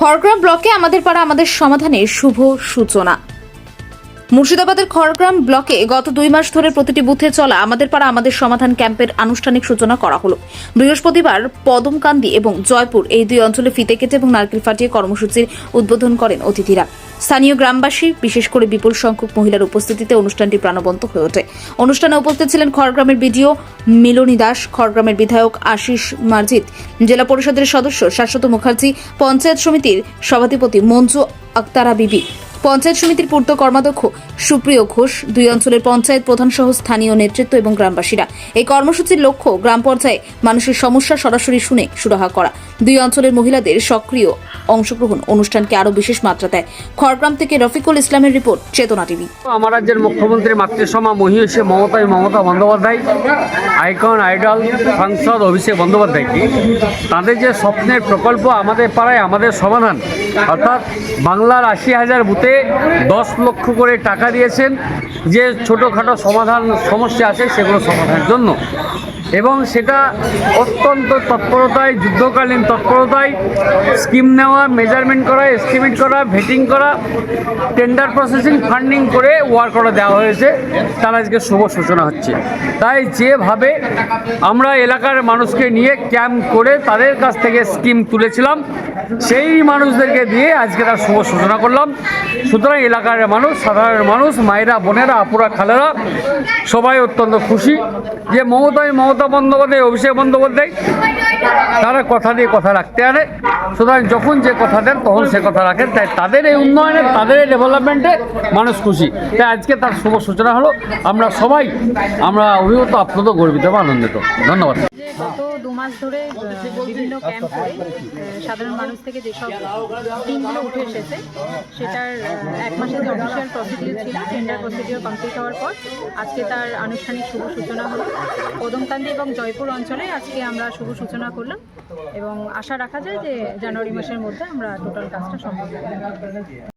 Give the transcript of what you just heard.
খড়গ্রাম ব্লকে আমাদের পাড়া আমাদের সমাধানে শুভ সূচনা। মুর্শিদাবাদের খড়গ্রাম ব্লকে গত দুই মাস ধরে প্রতিটি বুথে চলা আমাদের পাড়া আমাদের সমাধান ক্যাম্পের আনুষ্ঠানিক সূচনা করা হলো। বৃহস্পতিবার পদমকান্দি এবং জয়পুর এই দুই অঞ্চলে ফিতে কেটে এবং নারকেল ফাটিয়ে কর্মসূচির উদ্বোধন করেন অতিথিরা। স্থানীয় গ্রামবাসী, বিশেষ করে বিপুল সংখ্যক মহিলার উপস্থিতিতে অনুষ্ঠানটি প্রাণবন্ত হয়ে ওঠে। অনুষ্ঠানে উপস্থিত ছিলেন খড়গ্রামের বিডিও মিলনী দাস, খড়গ্রামের বিধায়ক আশিস মার্জিত, জেলা পরিষদের সদস্য শাশ্বত মুখার্জি, পঞ্চায়েত সমিতির সভাধিপতি মঞ্জু আক্তারা বিবি, পঞ্চায়েত সমিতির পূর্ত কর্মাধ্যক্ষ সুপ্রিয় ঘোষ, দুই অঞ্চলের পঞ্চায়েত প্রধান সহ স্থানীয় নেতৃত্ব এবং গ্রামবাসীরা। এই কর্মসূচির লক্ষ্য গ্রাম পর্যায়ে মানুষের সমস্যা সরাসরি শুনে সুরাহা করা। দুই অঞ্চলের মহিলাদের সক্রিয় অংশগ্রহণ অনুষ্ঠানকে আরও বিশেষ মাত্রা দেয়। খড়গ্রাম থেকে রফিকুল ইসলামের রিপোর্ট, চেতনা টিভি। আমার রাজ্যের মুখ্যমন্ত্রী মাতৃসমা মহিষী মমতাই মমতা বন্দ্যোপাধ্যায়, আইকন আইডল, সাংসদ অভিষেক বন্দ্যোপাধ্যায়কে তাদের যে স্বপ্নের প্রকল্প আমাদের পাড়ায় আমাদের সমাধান, অর্থাৎ বাংলার আশি হাজার বুথে দশ লক্ষ করে টাকা দিয়েছেন, যে ছোটোখাটো সমাধান, সমস্যা আছে সেগুলো সমাধানের জন্য। এবং সেটা অত্যন্ত তৎপরতায়, যুদ্ধকালীন তৎপরতায় স্কিম নেওয়া মেজারমেন্ট করা এস্টিমেট করা ভেটিং করা টেন্ডার প্রসেসিং ফান্ডিং করে ওয়ার্ক অর্ডার দেওয়া হয়েছে। তার আজকে শুভ সূচনা হচ্ছে। তাই যেভাবে আমরা এলাকার মানুষকে নিয়ে ক্যাম্প করে তাদের কাছ থেকে স্কিম তুলেছিলাম, সেই মানুষদেরকে দিয়ে আজকে তার শুভ সূচনা করলাম। সুতরাং এলাকার মানুষ, সাধারণ মানুষ, মায়েরা, বোনেরা, আপুরা, খালেরা সবাই অত্যন্ত খুশি যে মমতায় মমতা বন্দ্যোপাধ্যায়, অভিষেক বন্দ্যোপাধ্যায়, তারা কথা দিয়ে কথা রাখতে আনে। সুতরাং যখন যে কথা দেন, তখন সে কথা রাখেন। তাই তাদের এই উন্নয়নে, তাদের এই ডেভেলপমেন্টে মানুষ খুশি। তাই আজকে তার শুভ সূচনা হলো। আমরা সবাই, আমরা অভিভূত আপ্লুত গর্বিত এবং আনন্দিত। ধন্যবাদ। গত দু মাস ধরে বিভিন্ন ক্যাম্প করে সাধারণ মানুষ থেকে যেসব টিমগুলো উঠে এসেছে, সেটার এক মাসের যে অফিসিয়াল প্রসিডিউর ছিল। টেন্ডার প্রসিডিউর কমপ্লিট হওয়ার পর আজকে তার আনুষ্ঠানিক শুভ সূচনা হলো। কদমকান্দি এবং জয়পুর অঞ্চলে আজকে আমরা শুভ সূচনা করলাম এবং আশা রাখা যায় যে জানুয়ারি মাসের মধ্যে আমরা টোটাল কাজটা সম্পন্ন